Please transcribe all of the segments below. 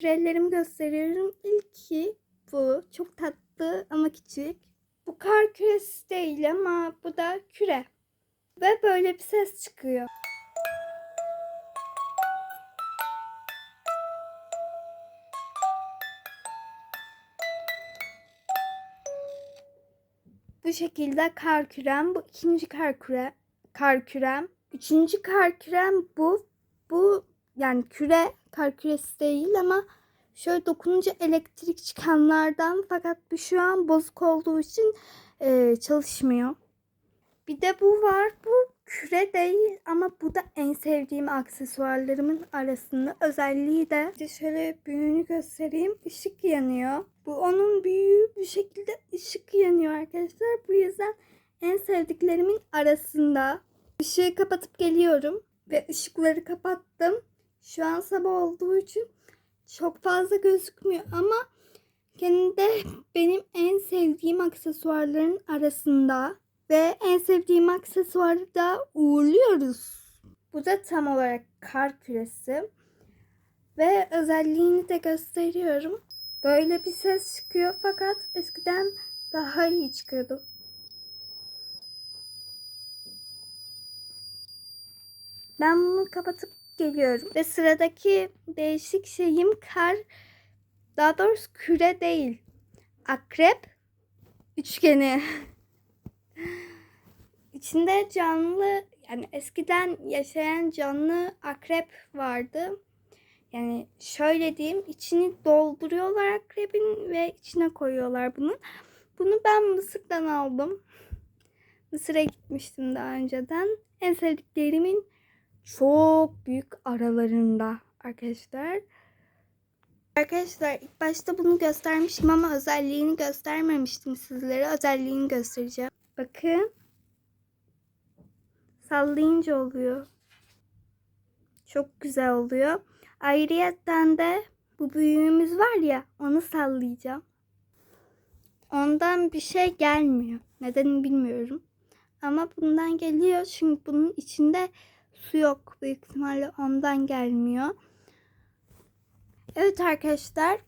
Kürellerimi gösteriyorum. İlki bu. Çok tatlı ama küçük. Bu kar küresi değil ama bu da küre. Ve böyle bir ses çıkıyor. Bu şekilde kar kürem. Bu ikinci kar küre, kar kürem. Üçüncü kar kürem bu. Bu yani küre kar küresi değil ama şöyle dokununca elektrik çıkanlardan fakat bu şu an bozuk olduğu için e, çalışmıyor. Bir de bu var. Bu küre değil ama bu da en sevdiğim aksesuarlarımın arasında. Özelliği de İşte şöyle büyüğünü göstereyim. Işık yanıyor. Bu onun büyüğü bir şekilde ışık yanıyor arkadaşlar. Bu yüzden en sevdiklerimin arasında. Işığı kapatıp geliyorum ve ışıkları kapattım. Şu an sabah olduğu için çok fazla gözükmüyor ama gene de benim en sevdiğim aksesuarların arasında ve en sevdiğim aksesuarı da uğurluyoruz. Bu da tam olarak kar küresi ve özelliğini de gösteriyorum. Böyle bir ses çıkıyor fakat eskiden daha iyi çıkıyordu. Ben bunu kapatıp geliyorum. Ve sıradaki değişik şeyim kar. Daha doğrusu küre değil. Akrep üçgeni. İçinde canlı yani eskiden yaşayan canlı akrep vardı. Yani şöyle diyeyim içini dolduruyorlar akrebin ve içine koyuyorlar bunu. Bunu ben Mısır'dan aldım. Mısır'a gitmiştim daha önceden. En sevdiklerimin çok büyük aralarında arkadaşlar. Arkadaşlar ilk başta bunu göstermiştim ama özelliğini göstermemiştim sizlere. Özelliğini göstereceğim. Bakın. Sallayınca oluyor. Çok güzel oluyor. Ayrıyetten de bu büyüğümüz var ya onu sallayacağım. Ondan bir şey gelmiyor. Nedenini bilmiyorum. Ama bundan geliyor çünkü bunun içinde su yok. Büyük ihtimalle ondan gelmiyor. Evet arkadaşlar.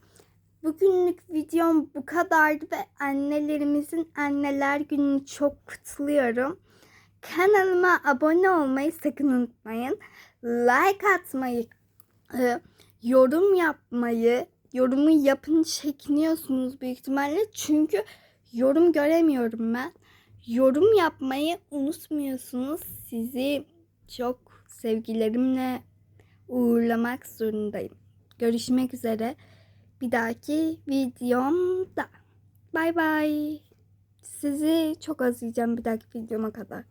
Bugünlük videom bu kadardı ve annelerimizin anneler gününü çok kutluyorum. Kanalıma abone olmayı sakın unutmayın. Like atmayı, e, yorum yapmayı, yorumu yapın çekiniyorsunuz büyük ihtimalle. Çünkü yorum göremiyorum ben. Yorum yapmayı unutmuyorsunuz. Sizi çok sevgilerimle uğurlamak zorundayım. Görüşmek üzere bir dahaki videomda. Bay bay. Sizi çok özleyeceğim bir dahaki videoma kadar.